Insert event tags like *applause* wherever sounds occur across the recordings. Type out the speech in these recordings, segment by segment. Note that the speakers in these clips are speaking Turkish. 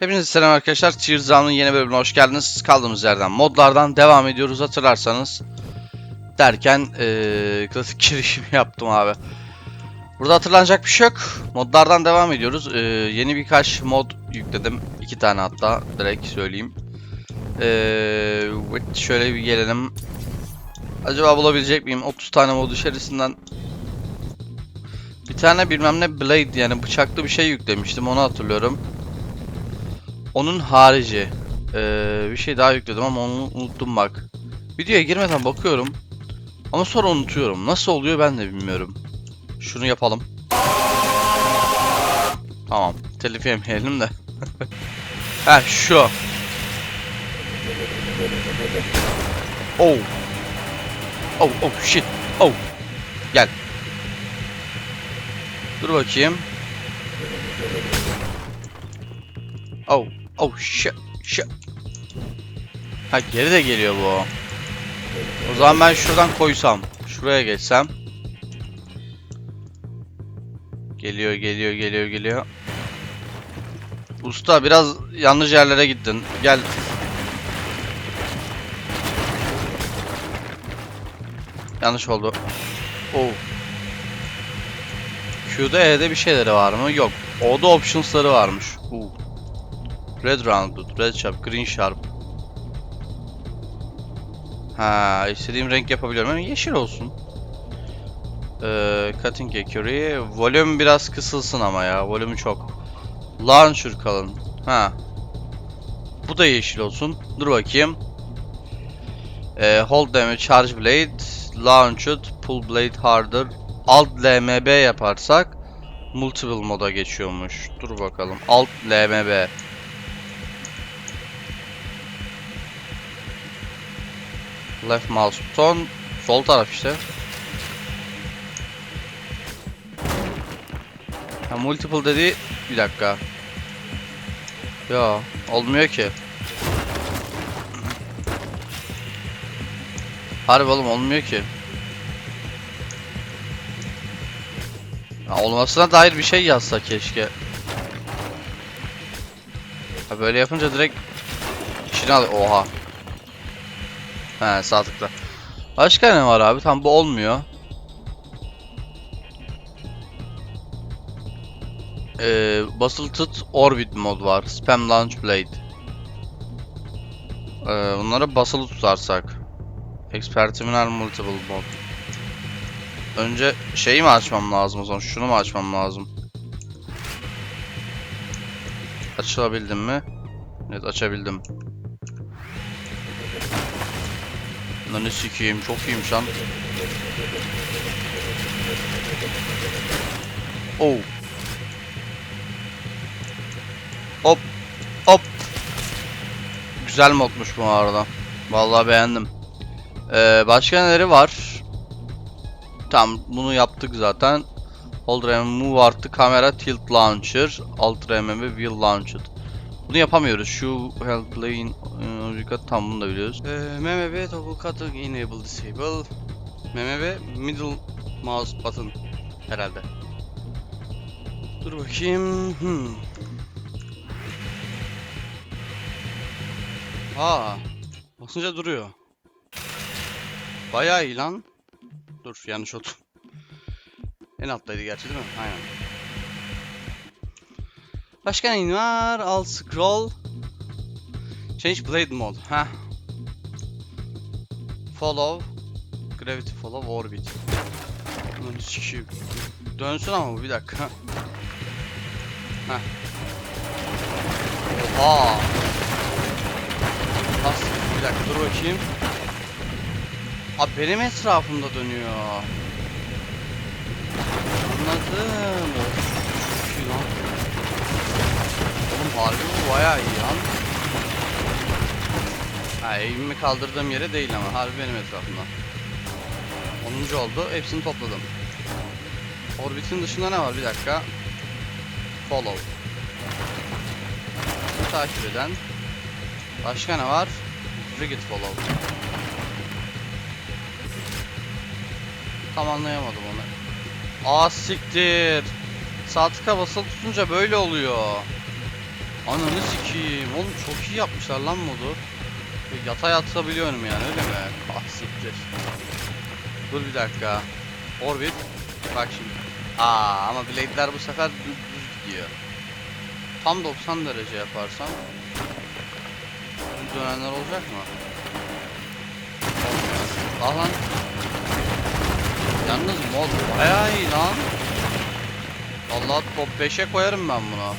Hepinize selam arkadaşlar. Tearsdown'un yeni bölümüne hoş geldiniz. Kaldığımız yerden modlardan devam ediyoruz hatırlarsanız. Derken eee klasik *laughs* girişimi yaptım abi. Burada hatırlanacak bir şey yok. Modlardan devam ediyoruz. Eee, yeni birkaç mod yükledim. iki tane hatta direkt söyleyeyim. Evet, şöyle bir gelelim. Acaba bulabilecek miyim? 30 tane mod içerisinden bir tane bilmem ne blade yani bıçaklı bir şey yüklemiştim onu hatırlıyorum. Onun harici eee, bir şey daha yükledim ama onu unuttum bak. Videoya girmeden bakıyorum. Ama sonra unutuyorum. Nasıl oluyor ben de bilmiyorum. Şunu yapalım. Tamam. Telif yemeyelim de. *laughs* ha şu. Oh. Oh oh shit. Oh. Gel. Dur bakayım. Oh. Oh shit. Shit. Ha geri de geliyor bu. O zaman ben şuradan koysam. Şuraya geçsem. Geliyor geliyor geliyor geliyor. Usta biraz yanlış yerlere gittin. Gel. Yanlış oldu. Oh. Q'da E'de bir şeyleri var mı? Yok. O'da options'ları varmış. Uh. Red rounded, red sharp, green sharp. Ha, istediğim renk yapabiliyorum ama yeşil olsun. Ee, cutting accuracy, volüm biraz kısılsın ama ya, volümü çok. Launcher kalın. Ha. Bu da yeşil olsun. Dur bakayım. Ee, hold damage, charge blade, launched, pull blade harder. Alt LMB yaparsak multiple moda geçiyormuş. Dur bakalım. Alt LMB. Left mouse button. Sol taraf işte. Ha, multiple dedi bir dakika. Ya olmuyor ki. Harbi oğlum olmuyor ki. Ya, olmasına dair bir şey yazsa keşke. Ha, böyle yapınca direkt içine al. Oha. He sağ. Başka ne var abi? Tam bu olmuyor. Ee, basılı tut orbit mod var. Spam launch blade. Ee, bunları basılı tutarsak. Expert terminal multiple mod. Önce şeyi mi açmam lazım o zaman? Şunu mu açmam lazım? Açılabildim mi? Evet açabildim. Lan ne sikiyim çok iyiymiş lan. Oh. Hop hop. Güzel modmuş bu arada. Vallahi beğendim. Ee, başka neleri var? Tamam bunu yaptık zaten. Hold RAM move artı kamera tilt launcher. Alt RAM ve wheel launcher. Bunu yapamıyoruz. Şu help play in Amerika tam bunu da biliyoruz. Ee, MMB toggle cutting enable disable. MMB middle mouse button herhalde. Dur bakayım. Hmm. Aa, basınca duruyor. Bayağı iyi lan. Dur yanlış oldu. En alttaydı gerçi değil mi? Aynen. Başka neyin var? Alt scroll. Change blade mode. Ha. Follow. Gravity follow orbit. Lan sikiyim. Dönsün ama bir dakika. Heh. Oha. Nasıl? Bir dakika dur bakayım. Abi benim etrafımda dönüyor. Anladım. Harbi bu bayağı iyi lan. Ha eğimimi kaldırdığım yere değil ama harbi benim etrafımda. 10. oldu. Hepsini topladım. Orbitin dışında ne var? Bir dakika. Follow. Takip eden. Başka ne var? Frigate follow. Tam anlayamadım onu. Aa siktir. Sağ tıka basılı tutunca böyle oluyor. Ananı sikeyim. Oğlum çok iyi yapmışlar lan modu. Yatay atabiliyorum yani öyle mi? Ah siktir. Dur bir dakika. Orbit. Bak şimdi. Aa ama blade'ler bu sefer düz, gidiyor. Tam 90 derece yaparsam dönenler olacak mı? Olmuyor. Ah lan. Yalnız mod bayağı iyi lan. Vallahi top 5'e koyarım ben bunu.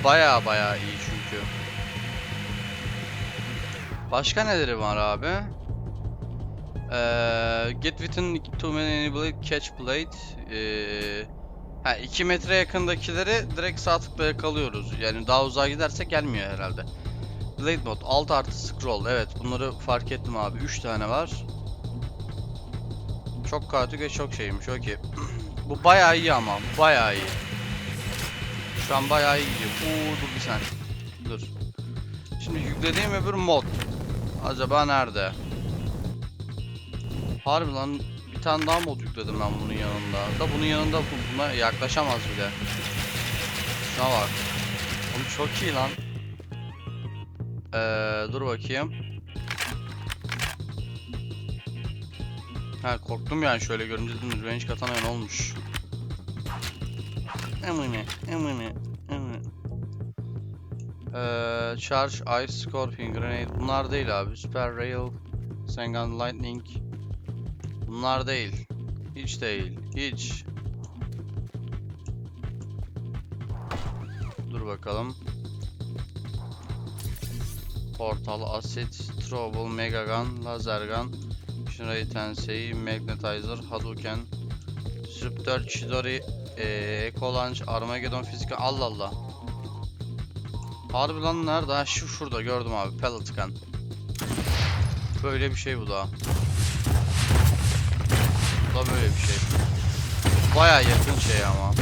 Ya baya baya iyi çünkü. Başka neleri var abi? Ee, get within two men enable catch blade. Ee, ha 2 metre yakındakileri direkt sağ tıkla yakalıyoruz. Yani daha uzağa giderse gelmiyor herhalde. Blade mode alt artı scroll. Evet bunları fark ettim abi. 3 tane var. Çok kaotik ve çok şeymiş. Okey. *clears throat* bu bayağı iyi ama. Bayağı iyi. Şu an bayağı iyi gidiyor. Oo dur bir saniye. Dur. Şimdi yüklediğim öbür mod. Acaba nerede? Harbi lan bir tane daha mod yükledim ben bunun yanında. Da bunun yanında bu- buna yaklaşamaz bile. Şuna bak. Oğlum çok iyi lan. Ee, dur bakayım. Ha korktum yani şöyle görünce dedim range katana olmuş. Emine, emine, emine. Ee, Charge, Ice, Scorpion, Grenade bunlar değil abi. Super Rail, Sengan, Lightning. Bunlar değil. Hiç değil. Hiç. Dur bakalım. Portal, Acid, Trouble, Mega Gun, Laser Gun, Shinrai Tensei, Magnetizer, Hadouken, Disruptor, Chidori, ee, Eco Launch, Armageddon Fizika Allah Allah. Harbi lan nerede? Ha şu şurada gördüm abi. Pellet Gun. Böyle bir şey bu da. Bu da böyle bir şey. Baya yakın şey ama.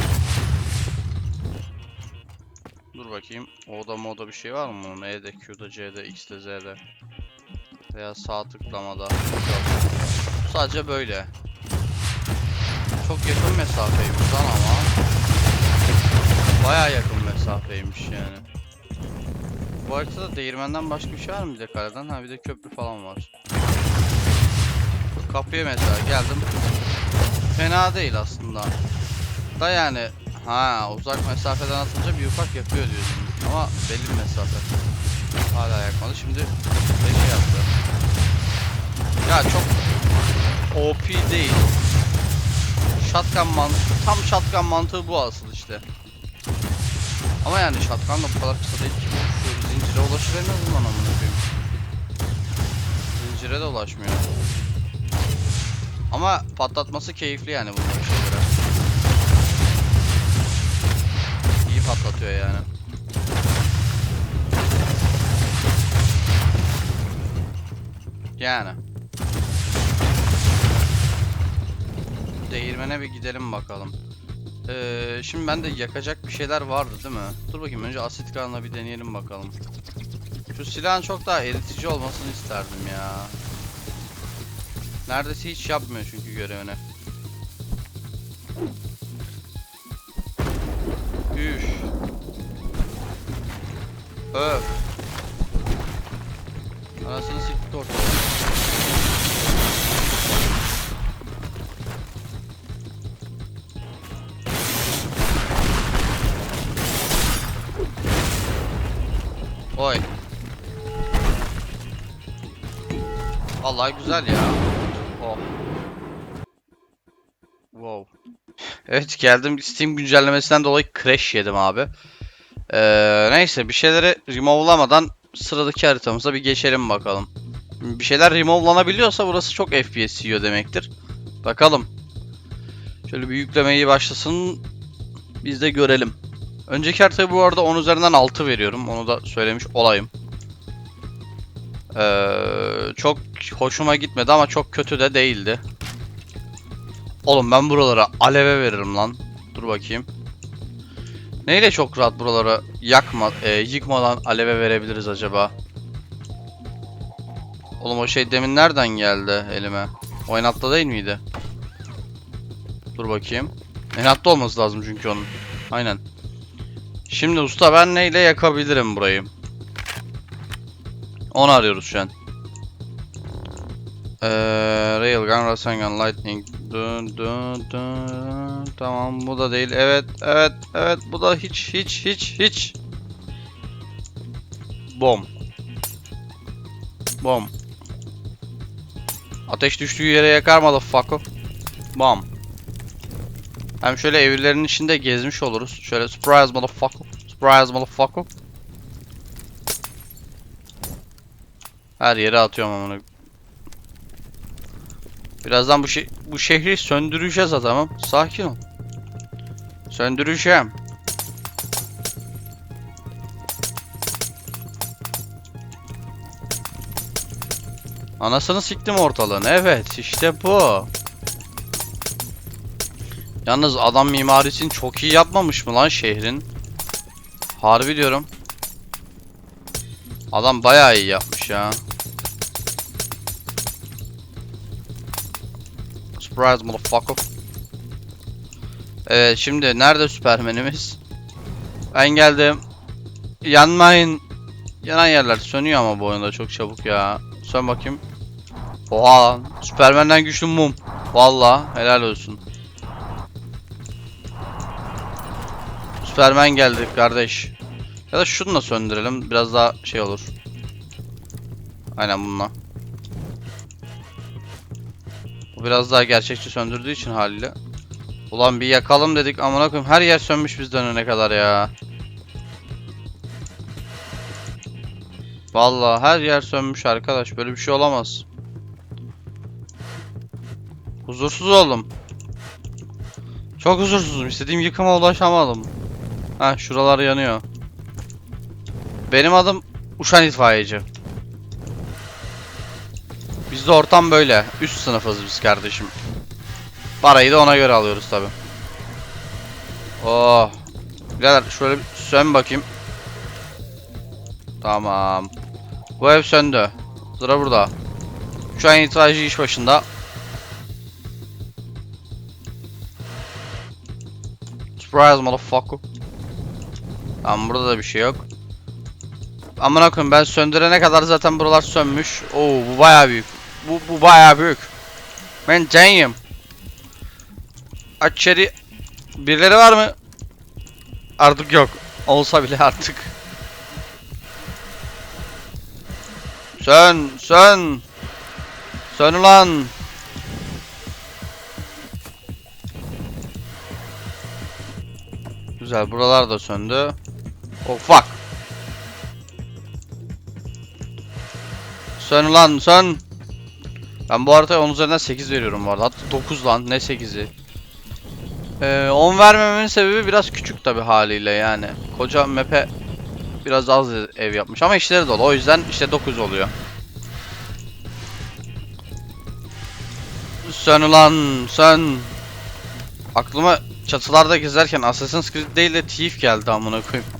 Dur bakayım. Oda moda bir şey var mı bunun? E'de, Q'da, C'de, X'de, Z'de. Veya sağ tıklamada. Sadece böyle. Çok yakın mesafeymiş lan ama. Baya yakın mesafeymiş yani. Bu haritada değirmenden başka bir şey var mı bir de kaleden? Ha bir de köprü falan var. Kapıya mesela geldim. Fena değil aslında. Da yani ha uzak mesafeden atınca bir ufak yakıyor diyorsun. Ama belli bir mesafe. Hala yakmadı. Şimdi ne şey yaptı. Ya çok OP değil. Shotgun mantığı, tam shotgun mantığı bu asıl işte. Ama yani shotgun da bu kadar kısa değil ki. Zincire ulaşıvermez mi lan amına koyayım? Zincire de ulaşmıyor. Ama patlatması keyifli yani bunların şeylere. İyi patlatıyor yani. Yani. Değirmene bir gidelim bakalım. Ee, şimdi bende yakacak bir şeyler vardı değil mi? Dur bakayım önce asit kanla bir deneyelim bakalım. Şu silahın çok daha eritici olmasını isterdim ya. Neredeyse hiç yapmıyor çünkü görevini. Üf. Öf. Anasını siktik ortada. Vallahi güzel ya. Oh. Wow. Evet geldim Steam güncellemesinden dolayı crash yedim abi. Ee, neyse bir şeyleri remove'lamadan sıradaki haritamıza bir geçelim bakalım. Bir şeyler remove'lanabiliyorsa burası çok FPS yiyor demektir. Bakalım. Şöyle bir yüklemeyi başlasın. Biz de görelim. Önceki haritayı bu arada 10 üzerinden 6 veriyorum. Onu da söylemiş olayım. Ee, çok hoşuma gitmedi ama çok kötü de değildi. Oğlum ben buralara aleve veririm lan. Dur bakayım. Neyle çok rahat buraları yakma, e, yıkmadan aleve verebiliriz acaba? Oğlum o şey demin nereden geldi elime? Oynatta değil miydi? Dur bakayım. Oynatta olması lazım çünkü onun. Aynen. Şimdi usta ben neyle yakabilirim burayı? Onu arıyoruz şu an. Eee Railgun, Rasengan, Lightning. Dun, dun, dun. Tamam bu da değil. Evet, evet, evet. Bu da hiç, hiç, hiç, hiç. Bom. Bom. Ateş düştüğü yere yakar motherfucker. Bom. Hem şöyle evlerin içinde gezmiş oluruz. Şöyle surprise motherfucker. Surprise motherfucker. Her yere atıyorum amına. Birazdan bu şey bu şehri söndüreceğiz adamım. Sakin ol. Söndüreceğim. Anasını siktim ortalığın. Evet, işte bu. Yalnız adam mimarisini çok iyi yapmamış mı lan şehrin? Harbi diyorum. Adam bayağı iyi yapmış ya. Surprise motherfucker. Evet şimdi nerede Süpermenimiz? Ben geldim. Yanmayın. Yanan yerler sönüyor ama bu oyunda çok çabuk ya. Sön bakayım. Oha lan. Süpermen'den güçlü mum. Valla helal olsun. Süpermen geldi kardeş. Ya da şunu da söndürelim. Biraz daha şey olur. Aynen bununla. Bu biraz daha gerçekçi söndürdüğü için haliyle. Ulan bir yakalım dedik amına koyayım. Her yer sönmüş biz dönene kadar ya. Vallahi her yer sönmüş arkadaş. Böyle bir şey olamaz. Huzursuz oldum. Çok huzursuzum. İstediğim yıkıma ulaşamadım. Ha şuralar yanıyor. Benim adım Uşan itfaiyeci. Bizde ortam böyle. Üst sınıfız biz kardeşim. Parayı da ona göre alıyoruz tabi. Oh. Birader şöyle bir sön bakayım. Tamam. Bu ev söndü. Sıra burada. Şu an itfaiyeci iş başında. Surprise motherfucker. Tamam burada da bir şey yok. Amına koyayım ben söndürene kadar zaten buralar sönmüş. Oo bu bayağı büyük. Bu bu bayağı büyük. Ben canım. Aç içeri. Birileri var mı? Artık yok. Olsa bile artık. Sön, sön. Sön ulan. Güzel, buralar da söndü. Oh fuck. Sön ulan, sön. Ben bu haritaya 10 üzerinden 8 veriyorum bu arada. Hatta 9 lan, ne 8'i. Ee, 10 vermememin sebebi biraz küçük tabi haliyle yani. Koca map'e biraz az ev yapmış ama işleri dolu. O yüzden işte 9 oluyor. Sön ulan sön. Aklıma çatılarda gezerken Assassin's Creed değil de Thief geldi amına koyayım.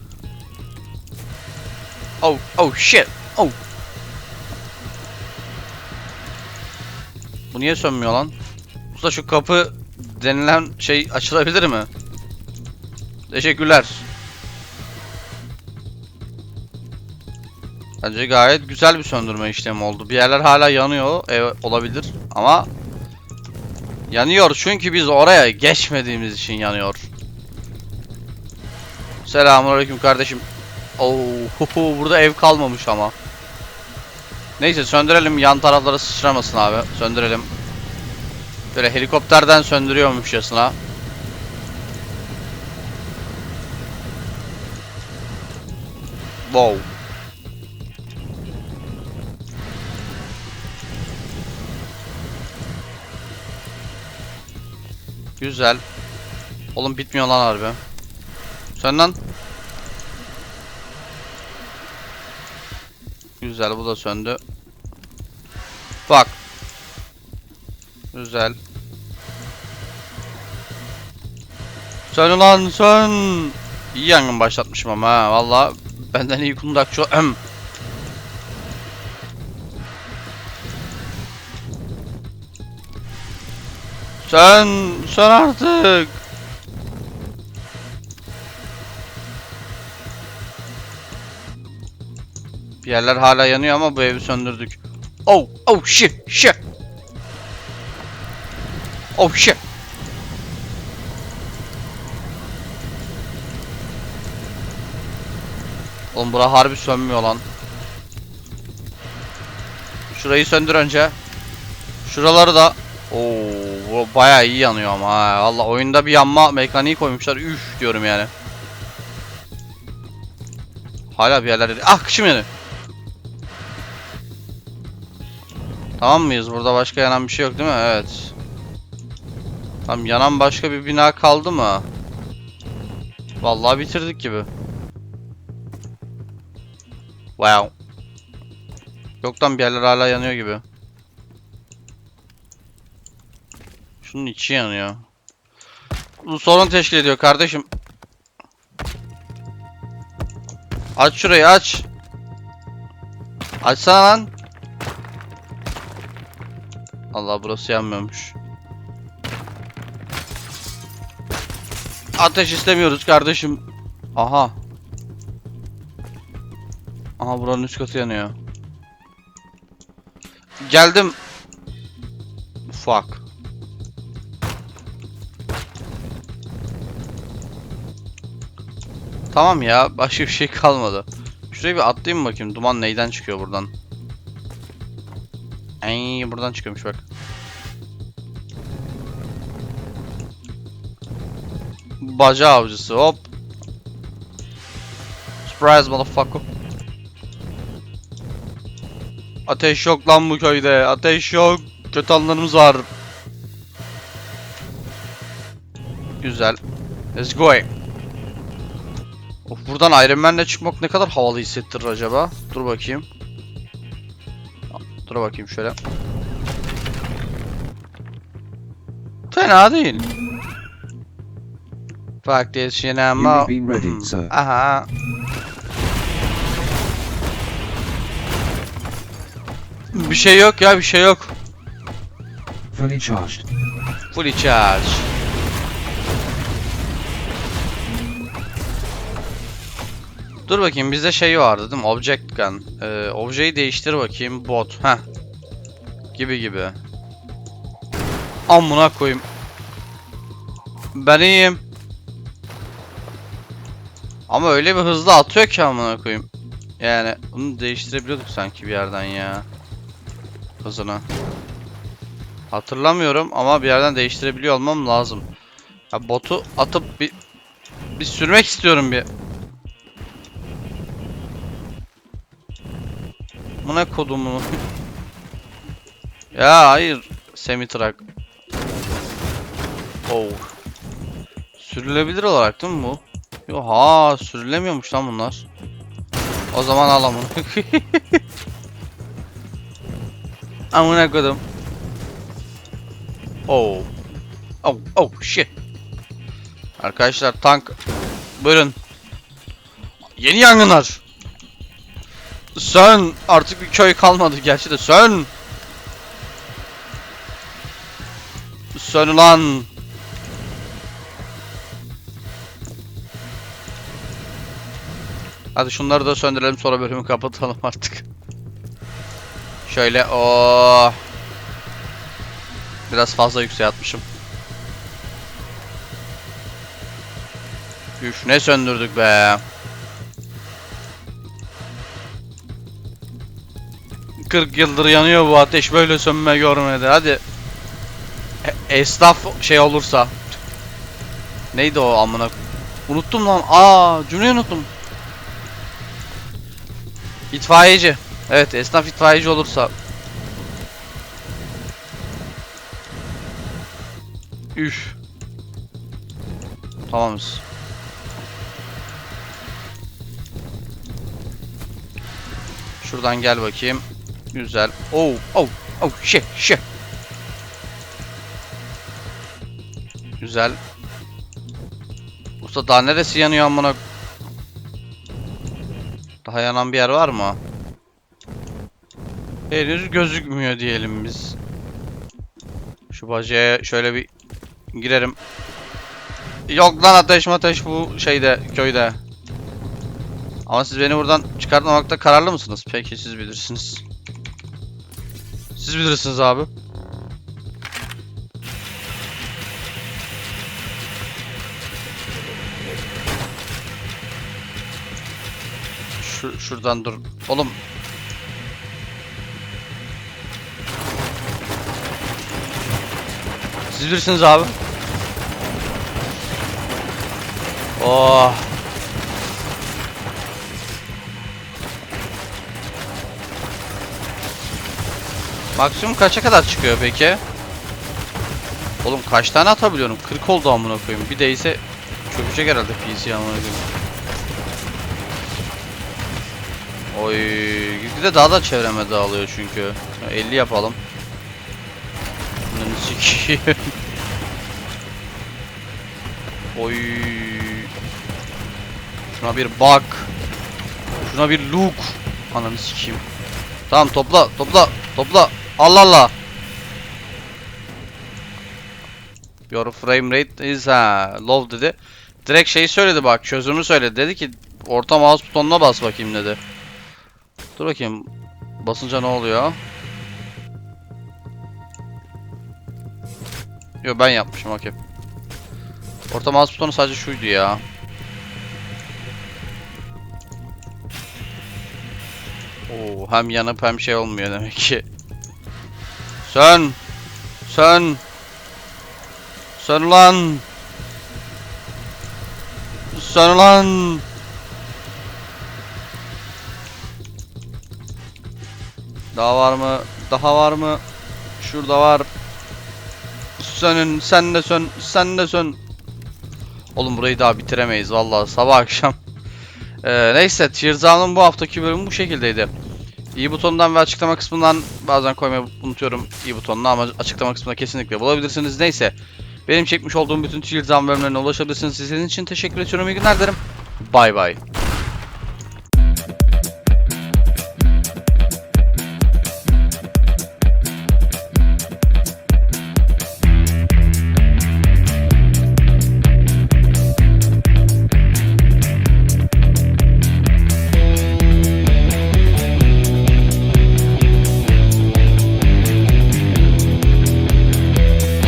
Oh oh shit. Oh. Niye sönmüyor lan? Usta şu kapı denilen şey açılabilir mi? Teşekkürler. Bence gayet güzel bir söndürme işlemi oldu. Bir yerler hala yanıyor. Evet, olabilir ama yanıyor çünkü biz oraya geçmediğimiz için yanıyor. Selamünaleyküm kardeşim. Oo, huhu, burada ev kalmamış ama. Neyse söndürelim yan taraflara sıçramasın abi. Söndürelim. Böyle helikopterden söndürüyormuşçasına. Wow. Güzel. Oğlum bitmiyor lan harbi. Sen lan. Güzel bu da söndü. Güzel. Sön ulan sön. İyi yangın başlatmışım ama ha valla. Benden iyi kundakçı. Em. Sön. Sön artık. Bir yerler hala yanıyor ama bu evi söndürdük. Oh, oh shit, shit. Oh shit. Oğlum bura harbi sönmüyor lan. Şurayı söndür önce. Şuraları da Oo, bayağı iyi yanıyor ama ha. Valla oyunda bir yanma mekaniği koymuşlar. Üf diyorum yani. Hala bir yerlerde. Ah kışım yanıyor. Tamam mıyız? Burada başka yanan bir şey yok değil mi? Evet. Tamam yanan başka bir bina kaldı mı? Vallahi bitirdik gibi. Wow. Yoktan bir yerler hala yanıyor gibi. Şunun içi yanıyor. Bu sorun teşkil ediyor kardeşim. Aç şurayı aç. Açsana lan. Allah burası yanmıyormuş. Ateş istemiyoruz kardeşim. Aha. Aha buranın üst katı yanıyor. Geldim. Fuck. Tamam ya başka bir şey kalmadı. Şuraya bir atlayayım bakayım. Duman neyden çıkıyor buradan? Ay buradan çıkıyormuş bak. Baca avcısı hop. Surprise motherfucker. Ateş yok lan bu köyde. Ateş yok. Kötü anlarımız var. Güzel. Let's go. Of buradan Iron Man'le çıkmak ne kadar havalı hissettirir acaba? Dur bakayım. Dur bakayım şöyle. Fena değil. Fuck this shit I'm out. being ready, Hmm. sir. Aha. Bir şey yok ya bir şey yok. Fully charged. Fully charge. Dur bakayım bizde şey vardı değil mi? Object gun. Ee, objeyi değiştir bakayım. Bot. Heh. Gibi gibi. Amına koyayım. Ben iyiyim. Ama öyle bir hızlı atıyor ki amına koyayım. Yani bunu değiştirebiliyorduk sanki bir yerden ya. Hızını. Hatırlamıyorum ama bir yerden değiştirebiliyor olmam lazım. Ya botu atıp bir bir sürmek istiyorum bir. Bu ne kodumu? *laughs* ya hayır. Semi truck. Oh. Sürülebilir olarak değil mi bu? Yo ha sürülemiyormuş lan bunlar. O zaman al amına. *laughs* Amına kodum. Oh. Oh, oh shit. Arkadaşlar tank buyurun. Yeni yangınlar. Sön. Artık bir köy kalmadı gerçi de sön. Sön ulan. Hadi şunları da söndürelim sonra bölümü kapatalım artık. Şöyle o Biraz fazla yükseğe atmışım. Üf ne söndürdük be. Kırk yıldır yanıyor bu ateş böyle sönme görmedi hadi. E- esnaf şey olursa. Neydi o amına? Unuttum lan. Aa cümleyi unuttum. İtfaiyeci. Evet esnaf itfaiyeci olursa. Üf. Tamamız. Şuradan gel bakayım. Güzel. Oh, oh, oh, shit, shit. Güzel. Usta daha neresi yanıyor amına? Daha yanan bir yer var mı? Henüz gözükmüyor diyelim biz. Şu bacaya şöyle bir girerim. Yok lan ateş ateş bu şeyde köyde. Ama siz beni buradan çıkartmamakta kararlı mısınız? Peki siz bilirsiniz. Siz bilirsiniz abi. Şu, şuradan dur. Oğlum. Siz bilirsiniz abi. Oh. Maksimum kaça kadar çıkıyor peki? Oğlum kaç tane atabiliyorum? 40 oldu amına koyayım. Bir değse çökecek herhalde PC amına koyayım. Oy, gitgide daha da çevreme dağılıyor çünkü. 50 yapalım. Sikiyim. Oy. Şuna bir bak. Şuna bir look. Ananı sikeyim. Tamam topla, topla, topla. Allah Allah. Your frame rate is ha low dedi. Direkt şeyi söyledi bak, çözümü söyledi. Dedi ki orta mouse butonuna bas bakayım dedi. Dur bakayım. Basınca ne oluyor? Yo ben yapmışım okey. Orta mouse butonu sadece şuydu ya. Oo, hem yanıp hem şey olmuyor demek ki. Sön. Sön. Sön lan. Sön lan. Daha var mı? Daha var mı? Şurada var. Sönün, sen de sön, sen de sön. Oğlum burayı daha bitiremeyiz vallahi sabah akşam. *laughs* Ee, neyse Tears Down'un bu haftaki bölümü bu şekildeydi. İyi butonundan ve açıklama kısmından bazen koymayı unutuyorum iyi butonunu ama açıklama kısmında kesinlikle bulabilirsiniz. Neyse benim çekmiş olduğum bütün Tears Down bölümlerine ulaşabilirsiniz. Sizin için teşekkür ediyorum. İyi günler dilerim. Bay bay.